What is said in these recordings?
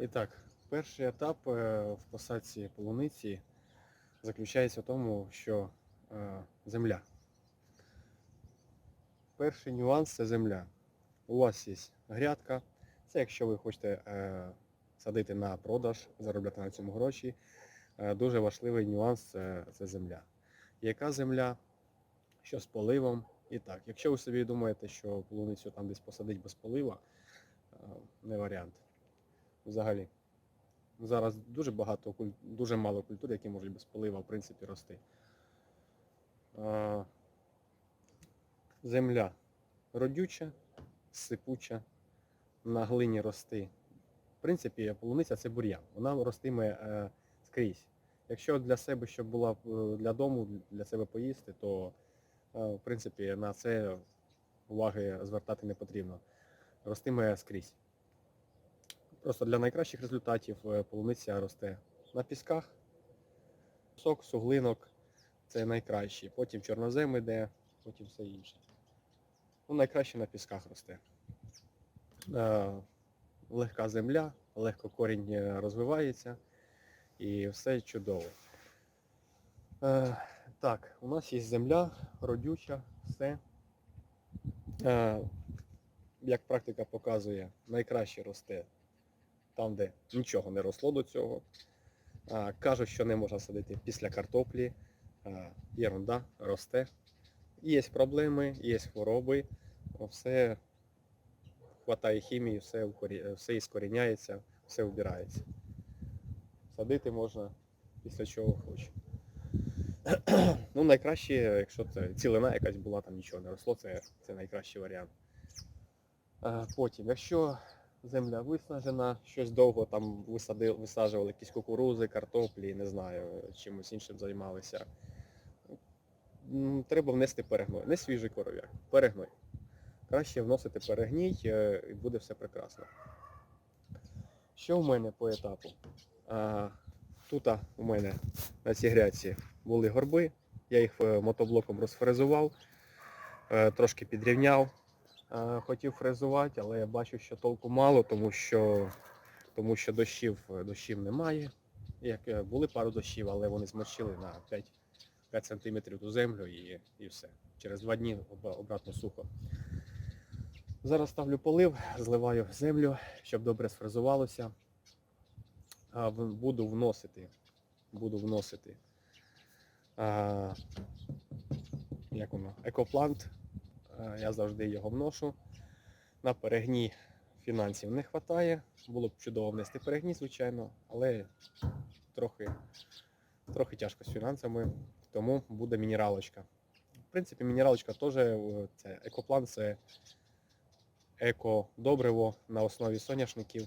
І так, перший етап е, в посадці полуниці заключається в тому, що е, земля. Перший нюанс це земля. У вас є грядка. Це якщо ви хочете е, садити на продаж, заробляти на цьому гроші. Дуже важливий нюанс це, це земля. Яка земля, що з поливом і так. Якщо ви собі думаєте, що полуницю там десь посадить без полива, не варіант. Взагалі. Зараз дуже багато дуже мало культур, які можуть без полива в принципі рости. Земля родюча, сипуча, на глині рости. В принципі, полуниця це бур'ян. Вона ростиме е, скрізь. Якщо для себе, щоб була е, для дому, для себе поїсти, то е, в принципі на це уваги звертати не потрібно. Ростиме скрізь. Просто для найкращих результатів е, полуниця росте на пісках. Сок, суглинок це найкращий. Потім чорнозем іде, потім все інше. Ну, найкраще на пісках росте. Е, легка земля, легко корінь е, розвивається і все чудово. Так, у нас є земля, родюча, все. Як практика показує, найкраще росте там, де нічого не росло до цього. Кажуть, що не можна садити після картоплі. Єрунда, росте. Є проблеми, є хвороби, все хватає хімії, все, все іскоріняється, все вбирається. Садити можна після чого хоче. ну, найкраще, якщо це цілина якась була, там нічого не росло, це, це найкращий варіант. Потім, якщо земля виснажена, щось довго там висадили, висаджували якісь кукурузи, картоплі, не знаю, чимось іншим займалися. Треба внести перегной. Не свіжий коров'як, перегной. Краще вносити перегній е, і буде все прекрасно. Що в мене по етапу? А, тут у мене на цій грядці були горби, я їх е, мотоблоком розфрезував, е, трошки підрівняв. Е, Хотів фрезувати, але я бачу, що толку мало, тому що, тому що дощів, дощів немає. Як е, були пару дощів, але вони змочили на 5, 5 см ту землю і, і все. Через два дні обратно сухо. Зараз ставлю полив, зливаю землю, щоб добре сфрезувалося. Буду вносити, буду вносити а, як воно, екоплант. Е, Я завжди його вношу. На перегній фінансів не вистачає. Було б чудово внести перегній, звичайно, але трохи, трохи тяжко з фінансами, тому буде мінералочка. В принципі, мінералочка теж е, це екоплан, це еко-добриво на основі соняшників,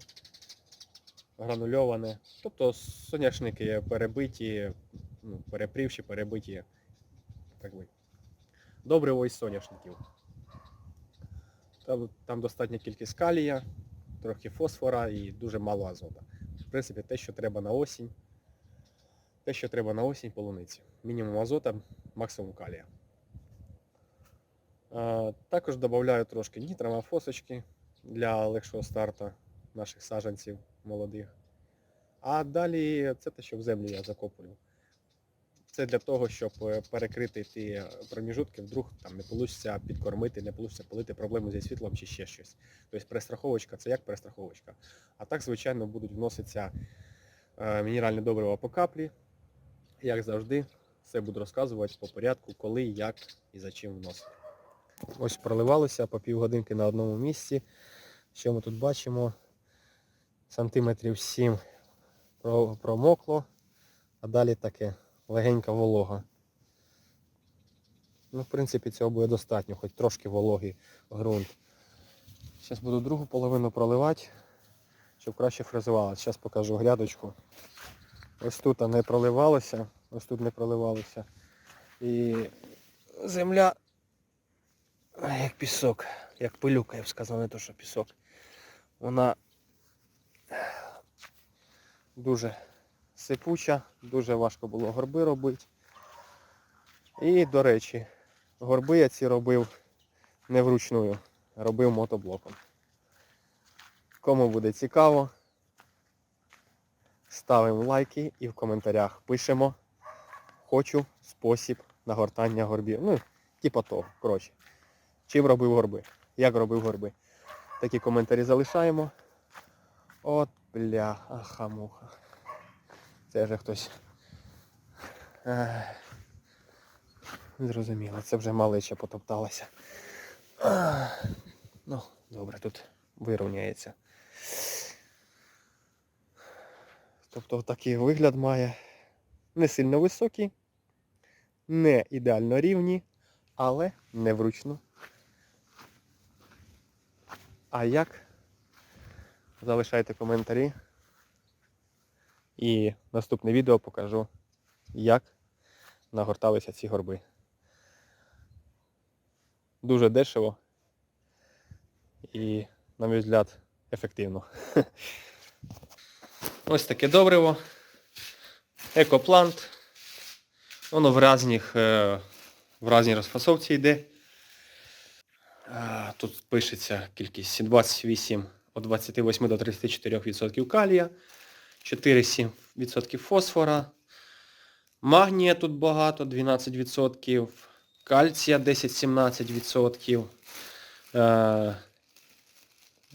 гранульоване. Тобто соняшники перебиті, ну, перепрівші, перебиті. Так би, добриво із соняшників. Там, достатня кількість калія, трохи фосфора і дуже мало азота. В принципі, те, що треба на осінь. Те, що треба на осінь полуниці. Мінімум азота, максимум калія. Також додаю трошки нітромофосочки для легшого старту наших саджанців молодих. А далі це те, що в землю я закопую. Це для того, щоб е, перекрити ті проміжутки, вдруг там не вийде підкормити, не вийде полити проблему зі світлом чи ще щось. Тобто перестраховочка це як перестраховочка. А так, звичайно, будуть вноситися е, мінеральні добрива по каплі. Як завжди, все буду розказувати по порядку, коли, як і за чим вносити. Ось проливалося по півгодинки на одному місці. Що ми тут бачимо? Сантиметрів 7 промокло, а далі таке легенька волога. Ну, в принципі, цього буде достатньо, хоч трошки вологий ґрунт. Зараз буду другу половину проливати, щоб краще фрезувалося. Зараз покажу грядочку. Ось тут не проливалося, ось тут не проливалося. І земля як пісок, як пилюка, я б сказав, не то, що пісок. Вона дуже сипуча, дуже важко було горби робити. І, до речі, горби я ці робив не вручную, робив мотоблоком. Кому буде цікаво, ставимо лайки і в коментарях пишемо хочу спосіб нагортання горбів. Ну, типа того, коротше. Чим робив горби? Як робив горби? Такі коментарі залишаємо. От бля, аха-муха. Це вже хтось. Зрозуміло, це вже малеча потопталася. Ну, добре, тут вирівняється. Тобто такий вигляд має не сильно високий, не ідеально рівні, але не вручну. А як? Залишайте коментарі. І наступне відео покажу, як нагорталися ці горби. Дуже дешево і, на мій взгляд, ефективно. Ось таке добриво. Екоплант. Воно в разніх, е, в разній розфасовці йде. Тут пишеться кількість 28 від 28 до 34% калія, 4-7% фосфора. Магнія тут багато, 12%, кальція 10-17%, е,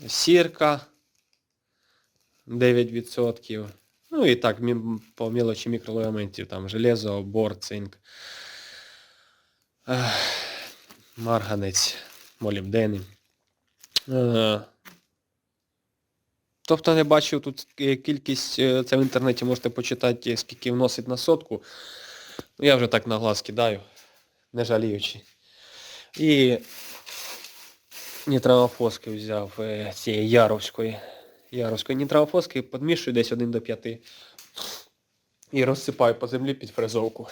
сірка 9%. Ну і так, по мілочі мікроелементів, там железо, бор, цинк, марганець, молібдени. Е, Тобто не бачив тут е, кількість, е, це в інтернеті можете почитати, скільки вносить на сотку. Ну, я вже так на глаз кидаю, не жаліючи. І нітрамофоски взяв е, цієї яровської. Яровської нітрамофоски підмішую десь 1 до 5 і розсипаю по землі під фрезовку.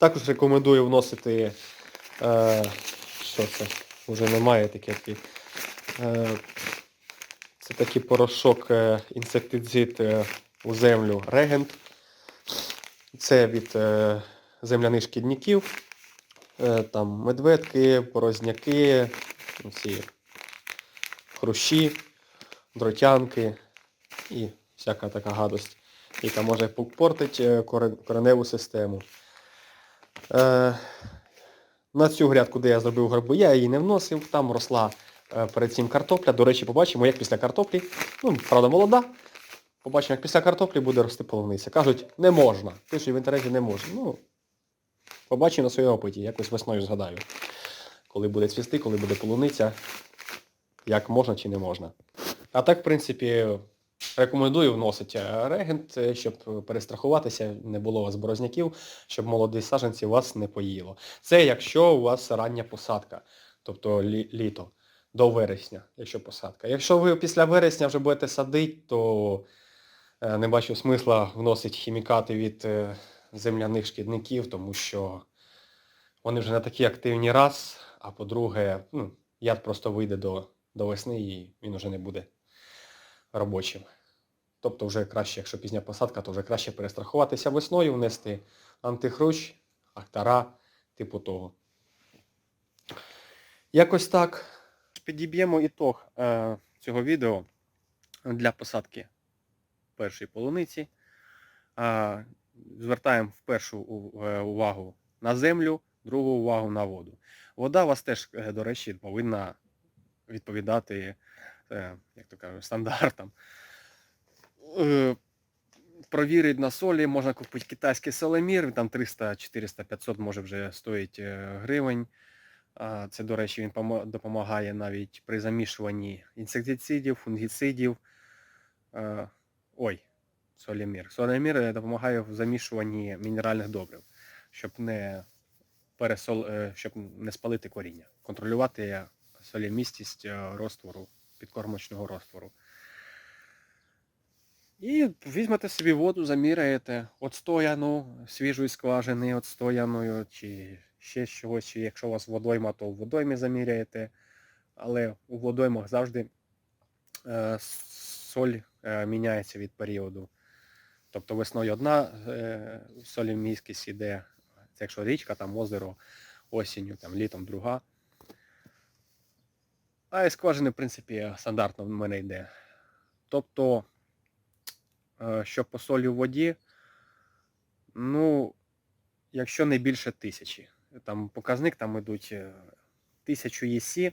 Також рекомендую вносити, е, що це, вже немає етикетки. Е, це такий порошок е, інсектицид е, у землю регент. Це від земляних шкідників. Там медведки, порозняки, ці хрущі, дротянки і всяка така гадость, яка може портити кореневу систему. На цю грядку, де я зробив горби, я її не вносив, там росла перед цим картопля. До речі, побачимо, як після картоплі, ну, правда, молода. Побачимо, як після картоплі буде рости полуниця. Кажуть, не можна. Пишуть в інтернеті не можна. Ну, побачимо на своєму опиті, якось весною згадаю. Коли буде цвісти, коли буде полуниця, як можна чи не можна. А так, в принципі, рекомендую вносити е, регент, е, щоб перестрахуватися, не було у вас борозняків, щоб молоді саджанці вас не поїло. Це якщо у вас рання посадка, тобто лі- літо, до вересня, якщо посадка. Якщо ви після вересня вже будете садити, то е, не бачу смисла вносити хімікати від е, земляних шкідників, тому що вони вже не такі активні раз, а по-друге, ну, яд просто вийде до, до весни і він вже не буде робочим. Тобто вже краще, якщо пізня посадка, то вже краще перестрахуватися весною, внести антихрущ, актара, типу того. Якось так. Підіб'ємо ітог е, цього відео для посадки першої полуниці. Е, звертаємо в першу е, увагу на землю, другу увагу на воду. Вода у вас теж, е, до речі, повинна відповідати, е, як то кажуть, стандартам. Е, Провірити на солі, можна купити китайський солемір, він там 300, 400, 500 може вже стоїть е, гривень. Це, до речі, він допомагає навіть при замішуванні інсектицидів, фунгіцидів. Ой, солімір. Солімір е, допомагає в замішуванні мінеральних добрив, щоб не, пересол... е, щоб не спалити коріння, контролювати солімістість е, розтвору, підкормочного розтвору. І візьмете собі воду, заміряєте отстояну, свіжої скважини, отстояною, чи ще чогось, чи якщо у вас водойма, то в водоймі заміряєте. Але у водоймах завжди е, соль е, міняється від періоду. Тобто весною одна е, соліміськість іде, це якщо річка, там озеро, осінню, там, літом друга. А із скважини, в принципі, стандартно в мене йде Тобто, е, що по солі в воді, ну, якщо не більше тисячі. Там показник там ідуть е, 1000 ЄСі.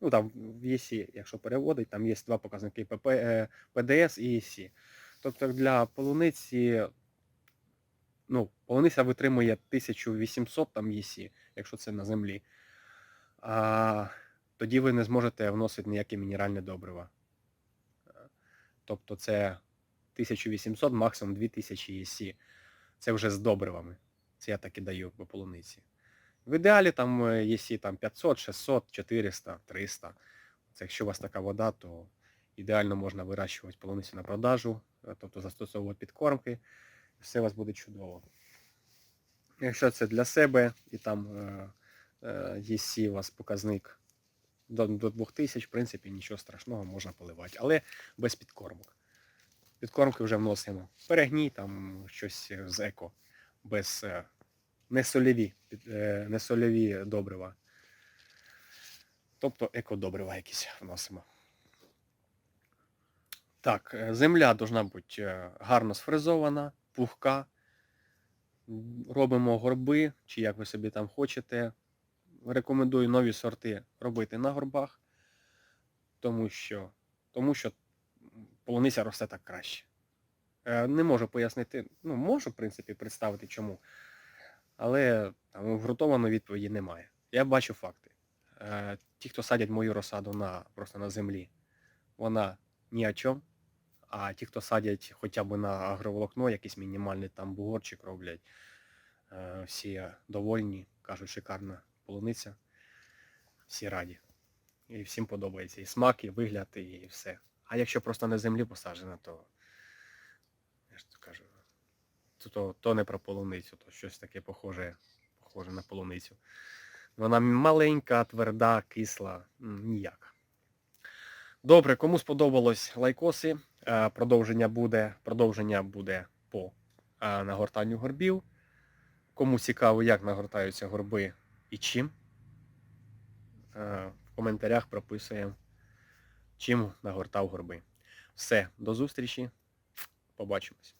Ну там в ЄСі, якщо переводить, там є два показники ПП, е, і ЄСі. Тобто для полуниці, ну, полуниця витримує 1800 там ЄСі, якщо це на землі. А тоді ви не зможете вносити ніякі мінеральні добрива. Тобто це 1800, максимум 2000 ЄСі. Це вже з добривами. Це я так і даю по полуниці. В ідеалі там ЄСі там 500, 600, 400, 300. Це якщо у вас така вода, то ідеально можна вирощувати полуницю на продажу, е, тобто застосовувати підкормки, все у вас буде чудово. Якщо це для себе і там ЄСі у вас показник до, до 2000, в принципі, нічого страшного, можна поливати, але без підкормок. Підкормки вже вносимо. Перегній, там щось з еко, без е, несольові, під- е, несольові добрива. Тобто екодобрива якісь вносимо. Так, е, земля должна бути е, гарно сфрезована, пухка. Робимо горби, чи як ви собі там хочете. Рекомендую нові сорти робити на горбах, тому що, тому що полуниця росте так краще. Не можу пояснити, ну можу, в принципі, представити чому. Але там ґрунтованої відповіді немає. Я бачу факти. Е, Ті, хто садять мою розсаду на, просто на землі, вона ні о чому. А ті, хто садять хоча б на агроволокно, якийсь мінімальний там бугорчик роблять, е, всі довольні, кажуть, шикарна полуниця. Всі раді. І всім подобається. І смак, і вигляд, і все. А якщо просто на землі посаджена, то я ж то кажу, то, то, не про полуницю, то щось таке похоже, похоже на полуницю. Вона маленька, тверда, кисла, ніяка. Добре, кому сподобалось лайкоси, е, продовження буде, продовження буде по е, нагортанню горбів. Кому цікаво, як нагортаються горби і чим. е, В коментарях прописуємо, чим нагортав горби. Все, до зустрічі. Побачимось.